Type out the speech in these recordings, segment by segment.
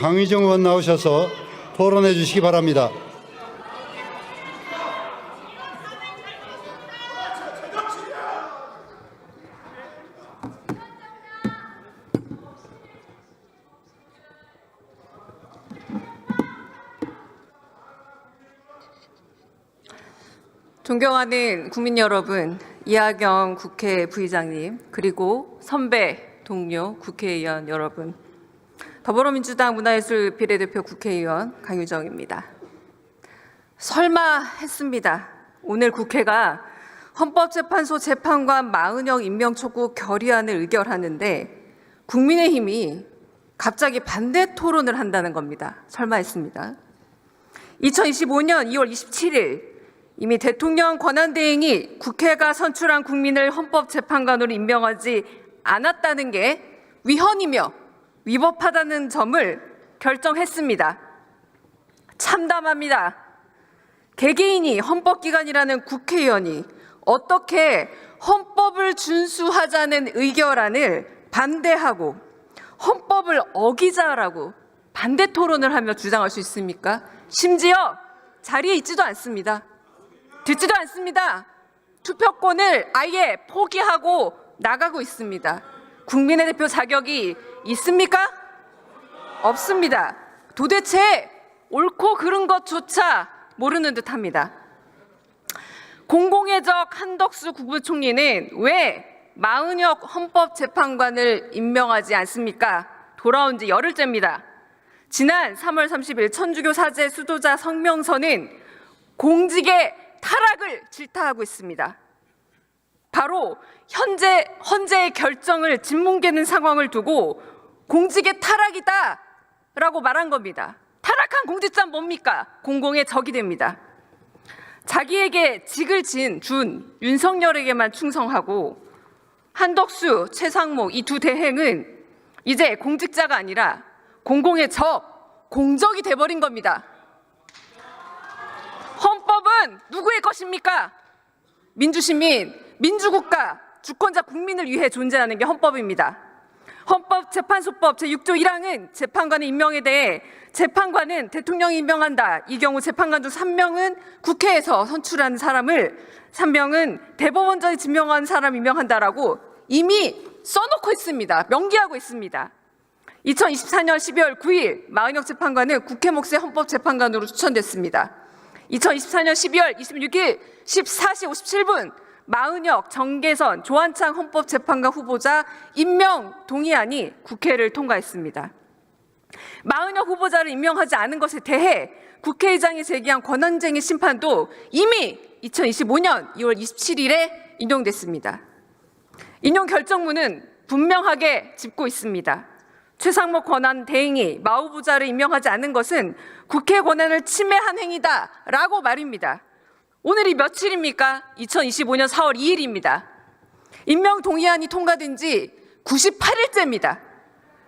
강의정 의원 나오셔서 토론해 주시기 바랍니다. 존경하는 국민 여러분, 이하경 국회 부의장님, 그리고 선배 동료 국회의원 여러분, 더불어민주당 문화예술 비례대표 국회의원 강유정입니다. 설마 했습니다. 오늘 국회가 헌법재판소 재판관 마은영 임명 촉구 결의안을 의결하는데 국민의힘이 갑자기 반대 토론을 한다는 겁니다. 설마 했습니다. 2025년 2월 27일 이미 대통령 권한대행이 국회가 선출한 국민을 헌법재판관으로 임명하지 않았다는 게 위헌이며 위법하다는 점을 결정했습니다. 참담합니다. 개개인이 헌법기관이라는 국회의원이 어떻게 헌법을 준수하자는 의결안을 반대하고 헌법을 어기자라고 반대 토론을 하며 주장할 수 있습니까? 심지어 자리에 있지도 않습니다. 듣지도 않습니다. 투표권을 아예 포기하고 나가고 있습니다. 국민의 대표 자격이 있습니까? 없습니다. 도대체 옳고 그른 것조차 모르는 듯 합니다. 공공의 적 한덕수 국부총리는 왜 마은혁 헌법재판관을 임명하지 않습니까? 돌아온 지 열흘째입니다. 지난 3월 30일 천주교 사제 수도자 성명서는 공직의 타락을 질타하고 있습니다. 바로 현재 헌재의 결정을 짓뭉개는 상황을 두고 공직의 타락이다 라고 말한 겁니다. 타락한 공직자는 뭡니까? 공공의 적이 됩니다. 자기에게 직을 진 준 윤석열에게만 충성하고 한덕수, 최상목 이 두 대행은 이제 공직자가 아니라 공공의 적, 공적이 돼버린 겁니다. 헌법은 누구의 것입니까? 민주시민, 민주국가, 주권자 국민을 위해 존재하는 게 헌법입니다. 헌법재판소법 제6조 1항은 재판관의 임명에 대해 재판관은 대통령이 임명한다. 이 경우 재판관 중 3명은 국회에서 선출한 사람을 3명은 대법원장이 지명한 사람 임명한다라고 이미 써놓고 있습니다. 명기하고 있습니다. 2024년 12월 9일 마은혁 재판관은 국회 몫의 헌법재판관으로 추천됐습니다. 2024년 12월 26일 14시 57분 마은혁, 정계선, 조한창 헌법재판관 후보자 임명 동의안이 국회를 통과했습니다. 마은혁 후보자를 임명하지 않은 것에 대해 국회의장이 제기한 권한쟁의 심판도 이미 2025년 2월 27일에 인용됐습니다. 인용 결정문은 분명하게 짚고 있습니다. 최상목 권한 대행이 마 후보자를 임명하지 않은 것은 국회 권한을 침해한 행위다라고 말입니다. 오늘이 며칠입니까? 2025년 4월 2일입니다. 임명 동의안이 통과된 지 98일째입니다.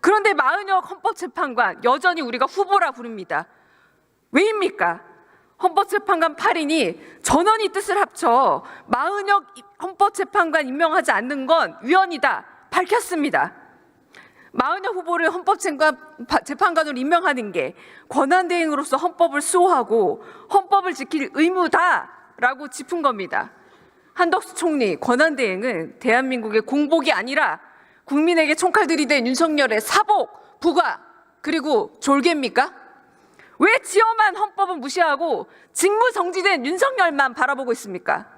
그런데 마은혁 헌법재판관 여전히 우리가 후보라 부릅니다. 왜입니까? 헌법재판관 8인이 전원이 뜻을 합쳐 마은혁 헌법재판관 임명하지 않는 건 위헌이다 밝혔습니다. 마은혁 후보를 헌법재판관으로 임명하는 게 권한대행으로서 헌법을 수호하고 헌법을 지킬 의무다라고 짚은 겁니다. 한덕수 총리 권한대행은 대한민국의 공복이 아니라 국민에게 총칼 들이댄 윤석열의 사복, 부가 그리고 졸개입니까? 왜 지엄한 헌법은 무시하고 직무 정지된 윤석열만 바라보고 있습니까?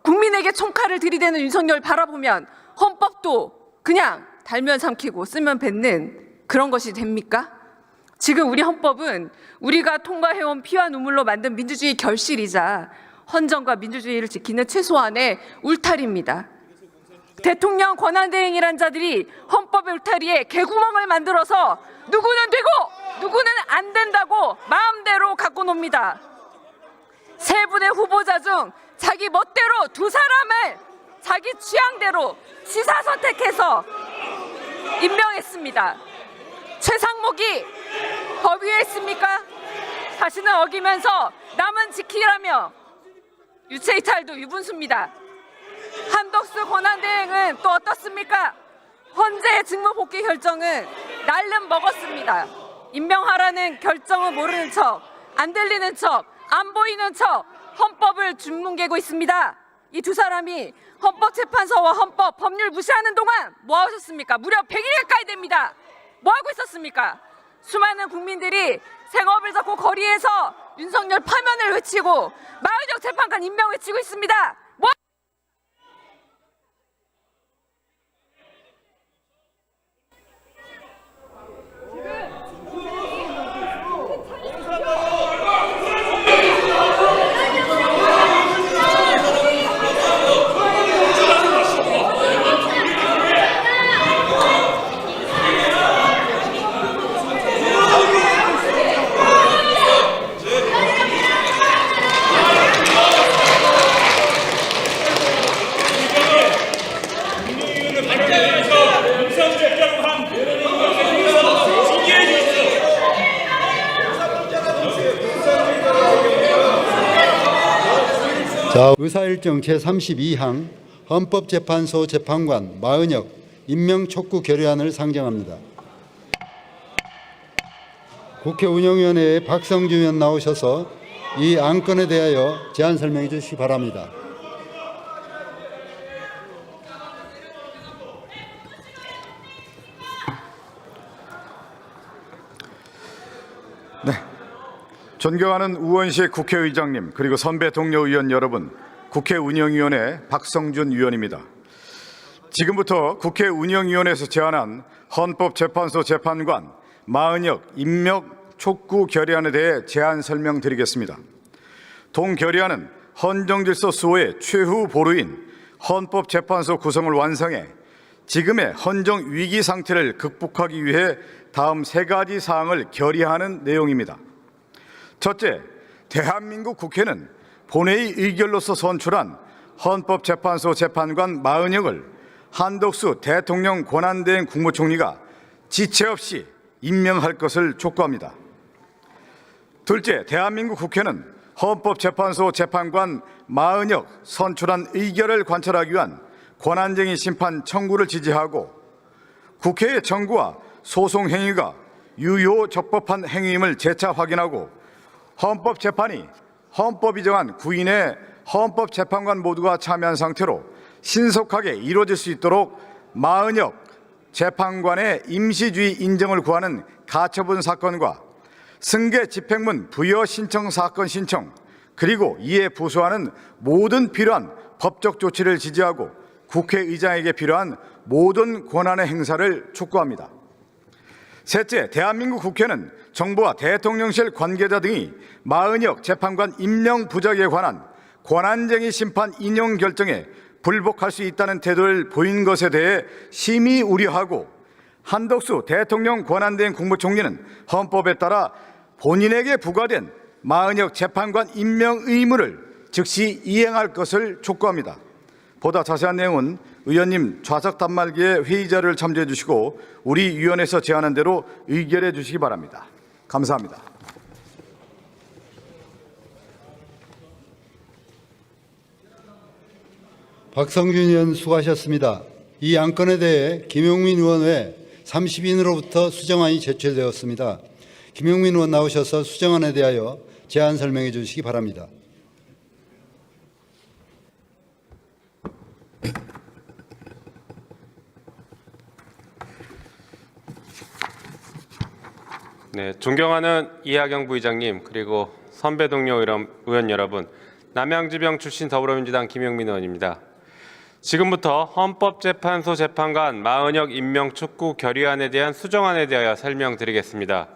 국민에게 총칼을 들이대는 윤석열 바라보면 헌법도 그냥 달면 삼키고 쓰면 뱉는 그런 것이 됩니까? 지금 우리 헌법은 우리가 통과해온 피와 눈물로 만든 민주주의 결실이자 헌정과 민주주의를 지키는 최소한의 울타리입니다. 대통령 권한대행이란 자들이 헌법의 울타리에 개구멍을 만들어서 누구는 되고 누구는 안 된다고 마음대로 갖고 놉니다. 세 분의 후보자 중 자기 멋대로 두 사람을 자기 취향대로 시사 선택해서 임명했습니다. 최상목이 법 위에 있습니까? 자신을 어기면서 남은 지키라며 유체이탈도 유분수입니다. 한덕수 권한대행은 또 어떻습니까? 헌재 직무 복귀 결정은 날름 먹었습니다. 임명하라는 결정은 모르는 척, 안 들리는 척, 안 보이는 척 헌법을 준뭉개고 있습니다. 이 두 사람이 헌법재판소와 헌법, 법률 무시하는 동안 뭐 하셨습니까? 무려 100일 가까이 됩니다. 뭐 하고 있었습니까? 수많은 국민들이 생업을 잡고 거리에서 윤석열 파면을 외치고 마은혁 재판관 임명 외치고 있습니다. 뭐 자, 의사일정 제32항 헌법재판소 재판관 마은혁 임명 촉구 결의안을 상정합니다. 국회 운영위원회에 박성주 의원 나오셔서 이 안건에 대하여 제안 설명해 주시기 바랍니다. 존경하는 우원식 국회의장님 그리고 선배 동료 의원 여러분, 국회 운영위원회 박성준 위원입니다. 지금부터 국회 운영위원회에서 제안한 헌법재판소 재판관 마은혁 임명 촉구 결의안에 대해 제안 설명드리겠습니다. 동 결의안은 헌정질서 수호의 최후 보루인 헌법재판소 구성을 완성해 지금의 헌정 위기 상태를 극복하기 위해 다음 세 가지 사항을 결의하는 내용입니다. 첫째, 대한민국 국회는 본회의 의결로서 선출한 헌법재판소 재판관 마은혁을 한덕수 대통령 권한대행 국무총리가 지체 없이 임명할 것을 촉구합니다. 둘째, 대한민국 국회는 헌법재판소 재판관 마은혁 선출한 의결을 관철하기 위한 권한쟁의 심판 청구를 지지하고 국회의 청구와 소송 행위가 유효 적법한 행위임을 재차 확인하고 헌법재판이 헌법이 정한 구인의 헌법재판관 모두가 참여한 상태로 신속하게 이루어질 수 있도록 마은혁 재판관의 임시주의 인정을 구하는 가처분 사건과 승계 집행문 부여 신청 사건 신청 그리고 이에 부수하는 모든 필요한 법적 조치를 지지하고 국회의장에게 필요한 모든 권한의 행사를 촉구합니다. 셋째, 대한민국 국회는 정부와 대통령실 관계자 등이 마은혁 재판관 임명 부작에 관한 권한쟁의 심판 인용 결정에 불복할 수 있다는 태도를 보인 것에 대해 심히 우려하고 한덕수 대통령 권한대행 국무총리는 헌법에 따라 본인에게 부과된 마은혁 재판관 임명 의무를 즉시 이행할 것을 촉구합니다. 보다 자세한 내용은 의원님 좌석 단말기에 회의 자료를 참조해 주시고 우리 위원회에서 제안한 대로 의결해 주시기 바랍니다. 감사합니다. 박성준 의원 수고하셨습니다. 이 안건에 대해 김용민 의원 외 30인으로부터 수정안이 제출되었습니다. 김용민 의원 나오셔서 수정안에 대하여 제안 설명해 주시기 바랍니다. 네, 존경하는 이하경 부의장님 그리고 선배 동료 의원- 여러분, 남양주병 출신 더불어민주당 김영민 의원입니다. 지금부터 헌법재판소 재판관 마은혁 임명 촉구 결의안에 대한 수정안에 대하여 설명드리겠습니다.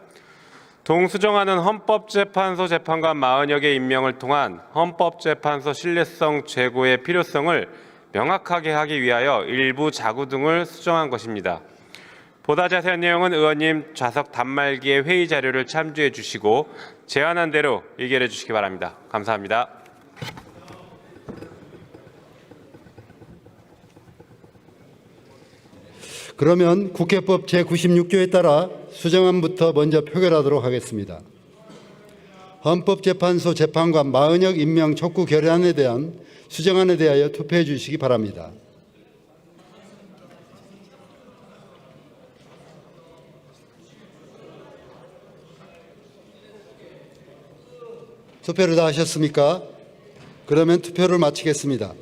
동수정안은 헌법재판소 재판관 마은혁의 임명을 통한 헌법재판소 신뢰성 제고의 필요성을 명확하게 하기 위하여 일부 자구 등을 수정한 것입니다. 보다 자세한 내용은 의원님 좌석 단말기의 회의 자료를 참조해 주시고 제안한 대로 의결해 주시기 바랍니다. 감사합니다. 그러면 국회법 제96조에 따라 수정안부터 먼저 표결하도록 하겠습니다. 헌법재판소 재판관 마은혁 임명 촉구 결의안에 대한 수정안에 대하여 투표해 주시기 바랍니다. 투표를 다 하셨습니까? 그러면 투표를 마치겠습니다.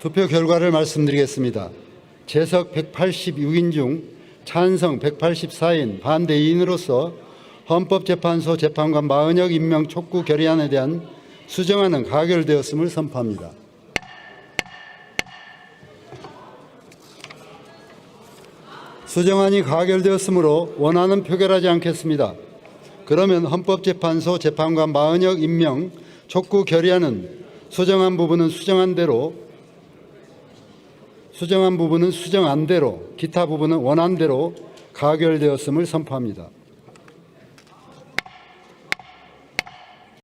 투표 결과를 말씀드리겠습니다. 재석 186인 중 찬성 184인, 반대 2인으로서 헌법재판소 재판관 마은혁 임명 촉구 결의안에 대한 수정안은 가결되었음을 선포합니다. 수정안이 가결되었으므로 원안은 표결하지 않겠습니다. 그러면 헌법재판소 재판관 마은혁 임명 촉구 결의안은 수정한 부분은 수정한 대로 수정한 부분은 수정안 대로 기타 부분은 원안대로 가결되었음을 선포합니다.